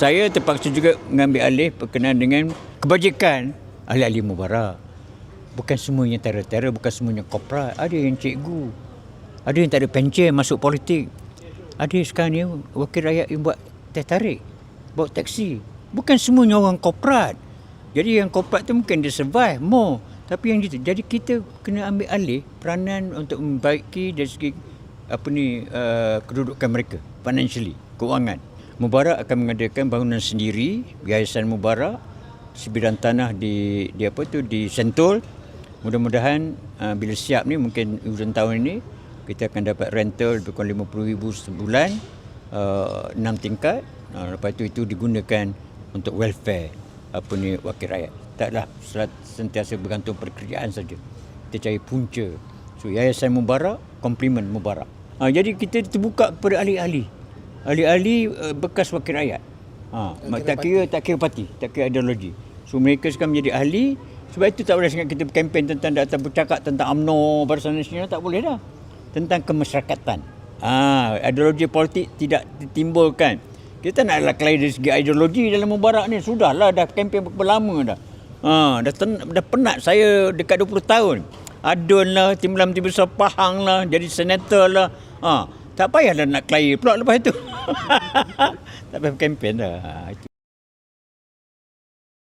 saya terpaksa juga mengambil alih berkenaan dengan kebajikan ahli-ahli mubarak. Bukan semuanya tera-tera, bukan semuanya korporat. Ada yang cikgu. Ada yang tak ada pencen masuk politik. Ada sekarang ni wakil rakyat yang buat teh tarik. Bawa taksi. Bukan semuanya orang korporat. Jadi yang korporat tu mungkin dia survive more. Tapi yang gitu. Jadi kita kena ambil alih peranan untuk membaiki dari segi apa ni uh, kedudukan mereka financially, keuangan. Mubarak akan mengadakan bangunan sendiri, Yayasan Mubarak sebidang tanah di di apa tu di Sentul. Mudah-mudahan uh, bila siap ni mungkin hujung tahun ini kita akan dapat rental lebih kurang 50,000 sebulan uh, 6 tingkat. Uh, lepas itu itu digunakan untuk welfare apa ni wakil rakyat. Taklah sentiasa bergantung pada kerjaan saja. Kita cari punca. So Yayasan Mubarak, komplement Mubarak. Ha, jadi kita terbuka kepada ahli-ahli. Ahli-ahli uh, bekas wakil rakyat. Ha, tak, tak kira tak kira parti, tak kira ideologi. So mereka sekarang menjadi ahli. Sebab itu tak boleh sangat kita berkempen tentang atau bercakap tentang UMNO, Barisan Nasional tak boleh dah. Tentang kemasyarakatan. Ah, ideologi politik tidak ditimbulkan. Kita naklah kelahi dari segi ideologi dalam Mubarak ni. Sudahlah dah kempen berapa lama dah. Ha, dah, ten, dah penat saya dekat 20 tahun. Adun lah, Timlam Tim Besar Pahang lah, jadi senator lah. Ha, tak payahlah nak kelahi pula lepas itu. แต่เป็นเกมเปลี่ยนเหรอ